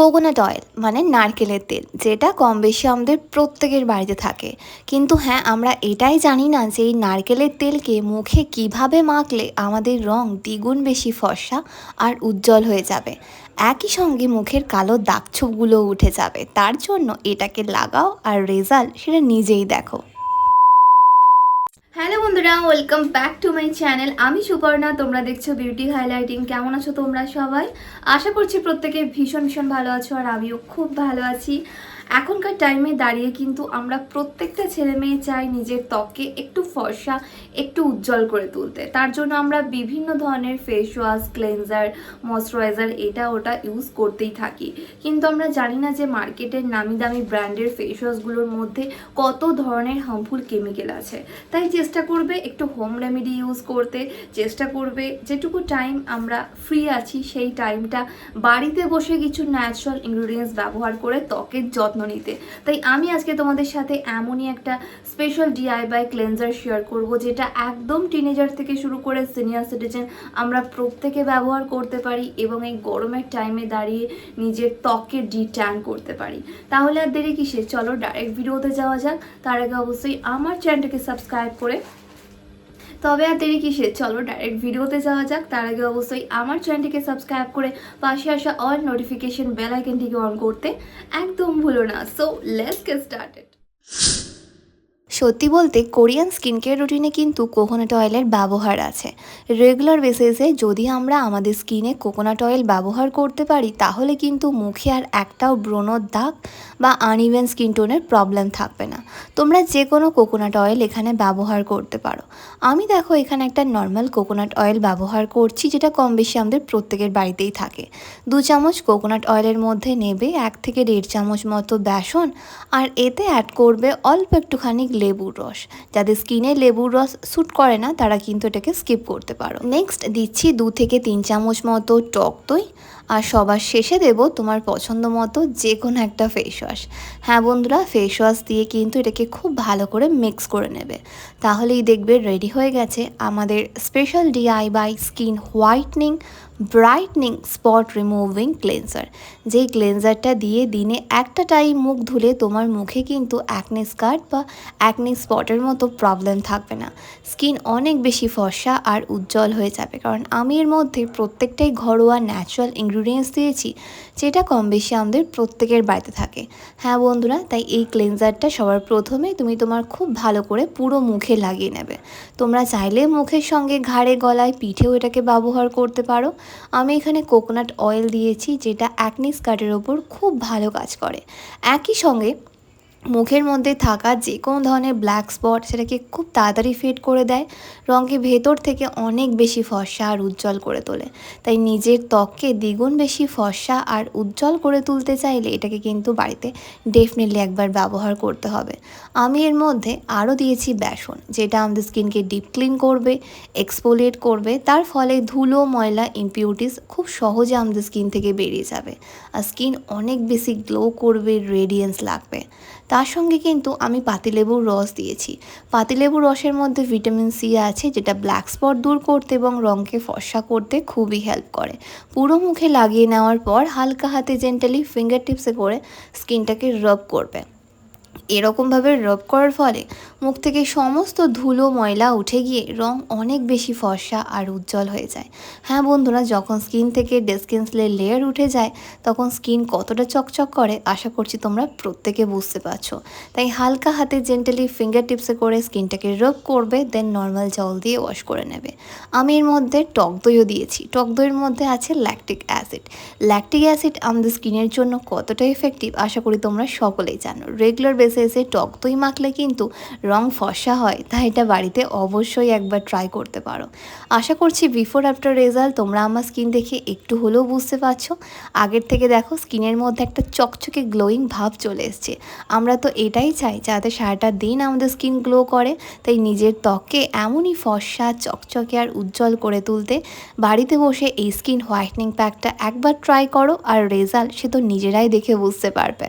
Coconut oil মানে নারকেলের তেল, যেটা কম বেশি আমাদের প্রত্যেকের বাড়িতে থাকে। কিন্তু হ্যাঁ আমরা এটাই জানি না যে এই নারকেলের তেলকে মুখে কীভাবে মাখলে আমাদের রং দ্বিগুণ বেশি ফর্সা আর উজ্জ্বল হয়ে যাবে। একই সঙ্গে মুখের কালো দাগছোপগুলো উঠে যাবে। তার জন্য এটাকে লাগাও আর রেজাল্ট সেটা নিজেই দেখো। হ্যালো বন্ধুরা welcome back to my channel আমি সুপর্ণা, তোমরা দেখছ বিউটি হাইলাইটিং কেমন আছো তোমরা সবাই? আশা করছি প্রত্যেকে ভীষণ ভীষণ ভালো আছো আর আমিও খুব ভালো আছি। এখনকার টাইমে দাঁড়িয়ে কিন্তু আমরা প্রত্যেকটা ছেলে মেয়ে চাই নিজের ত্বককে একটু ফর্সা, একটু উজ্জ্বল করে তুলতে। তার জন্য আমরা বিভিন্ন ধরনের ফেস ওয়াশ ক্লেনজার ময়শ্চারাইজার এটা ওটা ইউজ করতেই থাকি। কিন্তু আমরা জানি না যে মার্কেটের নামি দামি ব্র্যান্ডের ফেস ওয়াশগুলোর মধ্যে কত ধরনের হার্মফুল কেমিক্যাল আছে। তাই চেষ্টা করবে একটু হোম রেমেডি ইউজ করতে, চেষ্টা করবে যেটুকু টাইম আমরা ফ্রি আছি সেই টাইমটা বাড়িতে বসে কিছু ন্যাচারাল ইনগ্রিডিয়েন্টস ব্যবহার করে ত্বকের যত্ন নিতে। তাই আমি আজকে তোমাদের সাথে এমনই একটা স্পেশাল ডিআইবাই ক্লেনজার শেয়ার করব, যেটা একদম টিনেজার থেকে শুরু করে সিনিয়র সিটিজেন আমরা প্রত্যেকে ব্যবহার করতে পারি এবং এই গরমের টাইমে দাঁড়িয়ে নিজের ত্বককে ডিট্যান করতে পারি। তাহলে আর দেরি কিসে চলো ডাইরেক্ট ভিডিওতে যাওয়া যাক। তার আগে অবশ্যই আমার চ্যানেলটাকে সাবস্ক্রাইব করে তবে আর দেরি কিসে চলো ডাইরেক্ট ভিডিওতে যাওয়া যাক। তার আগে অবশ্যই আমার চ্যানেলটিকে সাবস্ক্রাইব করে পাশে আসা অল নোটিফিকেশন বেল আইকনটিকে অন করতে একদম ভুলো না। সো লেটস গেট স্টার্টেড সত্যি বলতে কোরিয়ান স্কিন কেয়ার রুটিনে কিন্তু কোকোনাট অয়েলের ব্যবহার আছে। রেগুলার বেসিসে যদি আমরা আমাদের স্কিনে কোকোনাট অয়েল ব্যবহার করতে পারি, তাহলে কিন্তু মুখে আর একটাও ব্রণর দাগ বা আনইভেন স্কিন টোনের প্রবলেম থাকবে না। তোমরা যে কোনো কোকোনাট অয়েল এখানে ব্যবহার করতে পারো। আমি দেখো এখানে একটা নর্মাল কোকোনাট অয়েল ব্যবহার করছি, যেটা কম বেশি আমাদের প্রত্যেকের বাড়িতেই থাকে। দু চামচ কোকোনাট অয়েলের মধ্যে নেবে এক থেকে দেড় চামচ মতো বেসন, আর এতে অ্যাড করবে অল্প একটুখানি লেবুর রস। যাদের স্কিনে লেবুর রস স্যুট করে না, তারা কিন্তু এটাকে স্কিপ করতে পারো। নেক্সট দিচ্ছি দু থেকে তিন চামচ মতো টক দই। আর সবার শেষে দেব তোমার পছন্দ মতো যে কোনো একটা ফেস ওয়াশ হ্যাঁ বন্ধুরা ফেস ওয়াশ দিয়ে কিন্তু এটাকে খুব ভালো করে মিক্স করে নেবে। তাহলেই দেখবে রেডি হয়ে গেছে আমাদের special DIY skin whitening brightening spot removing cleanser যেই ক্লেন্সারটা দিয়ে দিনে একটা টাইম মুখ ধুলে তোমার মুখে কিন্তু অ্যাকনে স্কার্ট বা অ্যাকনে স্পটের মতো প্রবলেম থাকবে না। স্কিন অনেক বেশি ফর্সা আর উজ্জ্বল হয়ে যাবে। কারণ আমি এর মধ্যে প্রত্যেকটাই ঘরোয়া ন্যাচারাল ইনগ্রিডিয়েন্টস দিয়েছি, যেটা কম বেশি আমাদের প্রত্যেকের বাড়িতে থাকে। হ্যাঁ বন্ধুরা, তাই এই ক্লেন্সারটা সবার প্রথমে তুমি তোমার খুব ভালো করে পুরো মুখে লাগিয়ে নেবে। তোমরা চাইলে মুখের সঙ্গে ঘাড়ে, গলায়, পিঠেও এটাকে ব্যবহার করতে পারো। আমি এখানে কোকোনাট অয়েল দিয়েছি, যেটা অ্যাকনিস স্কার্টের ওপর খুব ভালো কাজ করে। একই সঙ্গে মুখের মধ্যে থাকা যে কোনো ধরনের ব্ল্যাক স্পট সেটাকে খুব তাড়াতাড়ি ফেড করে দেয়, রঙকে ভেতর থেকে অনেক বেশি ফর্সা আর উজ্জ্বল করে তোলে। তাই নিজের ত্বককে দ্বিগুণ বেশি ফর্সা আর উজ্জ্বল করে তুলতে চাইলে এটাকে কিন্তু বাড়িতে ডেফিনেটলি একবার ব্যবহার করতে হবে। আমি এর মধ্যে আরও দিয়েছি বেসন, যেটা আমাদের স্কিনকে ডিপ ক্লিন করবে এক্সপোলিয়েট করবে, তার ফলে ধুলো, ময়লা ইম্পিউরিটিস খুব সহজে আমাদের স্কিন থেকে বেরিয়ে যাবে। আর স্কিন অনেক বেশি গ্লো করবে রেডিয়েন্স লাগবে। তার সঙ্গে কিন্তু আমি পাতিলেবুর রস দিয়েছি। পাতিলেবুর রসের মধ্যে ভিটামিন সি আছে, যেটা ব্ল্যাক স্পট দূর করতে এবং রঙকে ফর্সা করতে খুবই হেল্প করে। পুরো মুখে লাগিয়ে নেওয়ার পর হালকা হাতে জেন্টালি ফিঙ্গার টিপসে করে স্কিনটাকে রব করবে। এরকমভাবে রব করার ফলে মুখ থেকে সমস্ত ধুলো, ময়লা উঠে গিয়ে রং অনেক বেশি ফর্সা আর উজ্জ্বল হয়ে যায়। হ্যাঁ বন্ধুরা, যখন স্কিন থেকে ডেসকিনসলের লেয়ার উঠে যায়, তখন স্কিন কতটা চকচক করে আশা করছি তোমরা প্রত্যেকে বুঝতে পারছ। তাই হালকা হাতে জেন্টালি ফিঙ্গার টিপসে করে স্কিনটাকে রব করবে দেন নর্মাল জল দিয়ে ওয়াশ করে নেবে। আমি এর মধ্যে টক দইও দিয়েছি। টক দইয়ের মধ্যে আছে ল্যাকটিক অ্যাসিড ল্যাকটিক অ্যাসিড আমাদের স্কিনের জন্য কতটা এফেক্টিভ আশা করি তোমরা সকলেই জানো। রেগুলার বেসিসে টক দই মাখলে কিন্তু রং ফসা হয় তা এটা বাড়িতে অবশ্যই একবার ট্রাই করতে পারো। আশা করছি বিফোর আফটার রেজাল্ট তোমরা আমার স্কিন দেখে একটু হলেও বুঝতে পারছ। আগের থেকে দেখো স্কিনের মধ্যে একটা চকচকে গ্লোয়িং ভাব চলে এসছে। আমরা তো এটাই চাই যাতে সারাটা দিন আমাদের স্কিন গ্লো করে, তাই নিজের ত্বককে এমনই ফর্সা চকচকে আর উজ্জ্বল করে তুলতে বাড়িতে বসে এই স্কিন হোয়াইটনিং প্যাকটা একবার ট্রাই করো আর রেজাল্ট সে তো নিজেরাই দেখে বুঝতে পারবে।